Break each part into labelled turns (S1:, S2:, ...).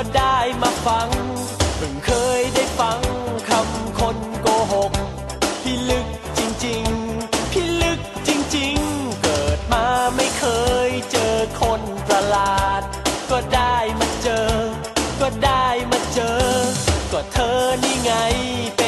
S1: ก็ได้มาฟังเพิ่งเคยได้ฟังคำคนโกหกพี่ลึกจริงๆพี่ลึกจริงๆ เกิดมาไม่เคยเจอคนประหลาด ก็ได้มาเจอ ก็ได้มาเจอ ก็เธอนี่ไงเป็น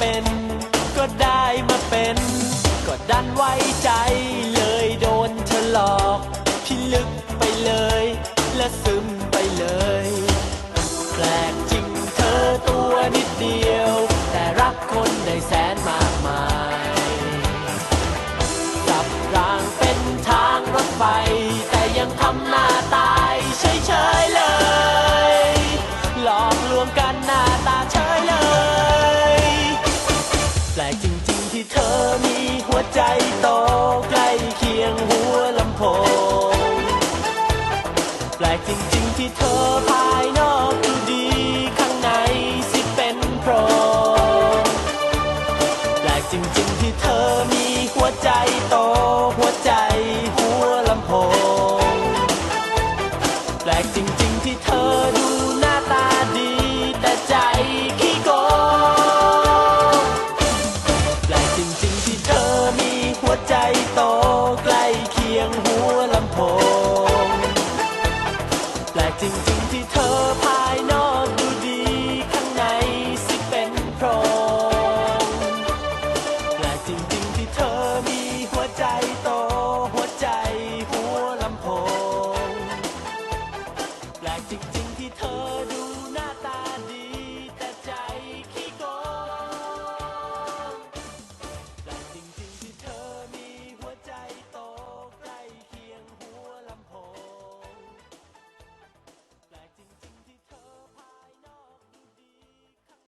S1: ป็น ก็ได้มาเป็น ก็ดันไว้ใจเลยโดนเธอหลอกที่ลึกไปเลยและสื love. ito. Claro.